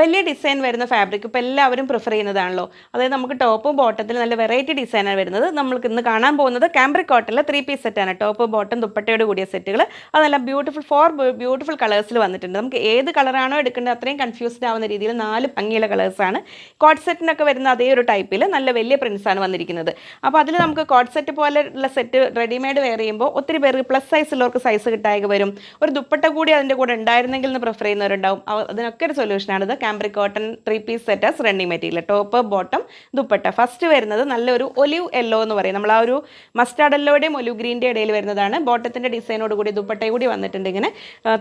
വലിയ ഡിസൈൻ വരുന്ന ഫാബ്രിക് ഇപ്പോൾ എല്ലാവരും പ്രിഫർ ചെയ്യുന്നതാണല്ലോ. അതായത് നമുക്ക് ടോപ്പും ബോട്ടത്തിൽ നല്ല വെറൈറ്റി ഡിസൈനാണ് വരുന്നത്. നമ്മൾക്ക് ഇന്ന് കാണാൻ പോകുന്നത് കാംബ്രിക് കോട്ടണിലെ ത്രീ പീസ് സെറ്റാണ് ടോപ്പ് ബോട്ടം ദുപ്പട്ടയോട് കൂടിയ സെറ്റുകൾ അത് നല്ല ബ്യൂട്ടിഫുൾ ഫോർ ബ്യൂട്ടിഫുൾ കളേഴ്സിൽ വന്നിട്ടുണ്ട്. നമുക്ക് ഏത് കളറാണോ എടുക്കേണ്ടത് അത്രയും കൺഫ്യൂസ്ഡ് ആവുന്ന രീതിയിൽ നാല് ഭംഗിയുള്ള കളേഴ്സാണ് കോട്ട് സെറ്റിനൊക്കെ വരുന്ന അതേ ഒരു ടൈപ്പിൽ നല്ല വലിയ പ്രിൻസാണ് വന്നിരിക്കുന്നത്. അപ്പോൾ അതിൽ നമുക്ക് കോട്ട് സെറ്റ് പോലെയുള്ള സെറ്റ് റെഡിമെയ്ഡ് വെയർ ചെയ്യുമ്പോൾ ഒത്തിരി പേർക്ക് പ്ലസ് സൈസ് ഉള്ളവർക്ക് സൈസ് കിട്ടായക വരും. ഒരു ദുപ്പട്ട കൂടി അതിന്റെ കൂടെ ഉണ്ടായിരുന്നെങ്കിൽ എന്ന് പ്രിഫർ ചെയ്യുന്നവരുണ്ടാവും. അതിനൊക്കെ ഒരു സൊല്യൂഷനാണ് ഇത്. Cambric cotton three piece സെറ്റാസ് running material top bottom dupatta first വരുന്നത് നല്ലൊരു ഒലിവ് യെല്ലോ എന്ന് പറയും. നമ്മൾ ആ ഒരു മസ്റ്റാർഡ് യെല്ലോയുടെയും ഒലിവ് ഗ്രീന്റെ ഇടയിൽ വരുന്നതാണ്. ബോട്ടത്തിന്റെ ഡിസൈനോട് കൂടി ദുപ്പട്ടയും കൂടി വന്നിട്ടുണ്ട് ഇങ്ങനെ.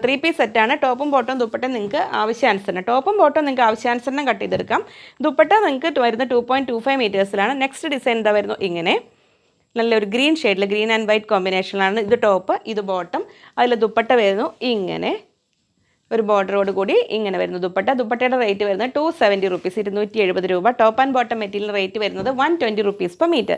ത്രീ പീസ് സെറ്റാണ് ടോപ്പും ബോട്ടവും ദുപ്പട്ടയും നിങ്ങൾക്ക് ആവശ്യാനുസരണം. ടോപ്പും ബോട്ടവും നിങ്ങൾക്ക് ആവശ്യാനുസരണം കട്ട് ചെയ്തെടുക്കാം. ദുപ്പട്ട നിങ്ങൾക്ക് വരുന്ന ടു പോയിന്റ് ടു ഫൈവ് മീറ്റേഴ്സിലാണ് നെക്സ്റ്റ് ഡിസൈൻ എന്താ വരുന്നു? ഇങ്ങനെ. നല്ലൊരു ഗ്രീൻ ഷെയ്ഡിൽ ഗ്രീൻ ആൻഡ് വൈറ്റ് കോമ്പിനേഷനിലാണ് ഇത് ടോപ്പ് ഇത് ബോട്ടം അതിൽ ദുപ്പട്ട വരുന്നു. ഇങ്ങനെ. ഒരു ബോർഡറോട് കൂടി ഇങ്ങനെ വരുന്നു. ദുപ്പട്ട. ദുപ്പട്ടയുടെ റേറ്റ് വരുന്നത് ടു സെവന്റി റുപ്പീസ് ഇരുന്നൂറ്റി എഴുപത് രൂപ. Top and bottom material rate വരുന്നത് one twenty rupees per metre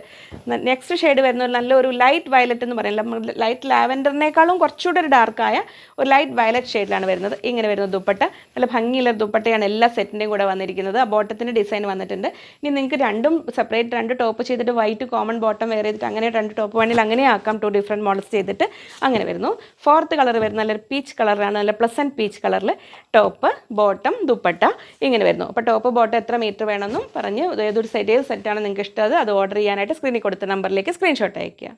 next shade വരുന്ന നല്ലൊരു ലൈറ്റ് വയലറ്റ് എന്ന് പറയുന്നത് ലൈറ്റ് ലാവൻഡറിനേക്കാളും കുറച്ചുകൂടെ ഒരു ഡാർക്കായ ഒരു ലൈറ്റ് വയലറ്റ് ഷെയ്ഡിലാണ് വരുന്നത്. ഇങ്ങനെ വരുന്ന ദുപ്പട്ട. നല്ല ഭംഗിയുള്ള ദുപ്പട്ടയാണ് എല്ലാ സെറ്റിന്റെയും കൂടെ വന്നിരിക്കുന്നത്. ആ ബോട്ടത്തിന്റെ ഡിസൈൻ വന്നിട്ടുണ്ട്. ഇനി നിങ്ങൾക്ക് രണ്ടും സെപ്പറേറ്റ് രണ്ട് ടോപ്പ് ചെയ്തിട്ട് വൈറ്റ് കോമൺ ബോട്ടം വേറെ ചെയ്തിട്ട് അങ്ങനെ രണ്ട് ടോപ്പ് വേണമെങ്കിൽ അങ്ങനെ ആക്കാം. ടു ഡിഫറെന്റ് മോഡൽസ് ചെയ്തിട്ട് അങ്ങനെ വരുന്നു. ഫോർത്ത് കളർ വരുന്ന നല്ലൊരു പീച്ച് കളറാണ് നല്ല പ്ലസന്റ് കളറിൽ ടോപ്പ് ബോട്ടം ദുപ്പട്ട ഇങ്ങനെ വരുന്നു. അപ്പോൾ ടോപ്പ് ബോട്ടം എത്ര മീറ്റർ വേണമെന്നും പറഞ്ഞ് ഏതൊരു സെറ്റ് ഏത് സെറ്റാണ് നിങ്ങൾക്ക് ഇഷ്ടം അത് ഓർഡർ ചെയ്യാനായിട്ട് സ്ക്രീനിൽ കൊടുത്ത നമ്പറിലേക്ക് സ്ക്രീൻഷോട്ട് അയയ്ക്കുക.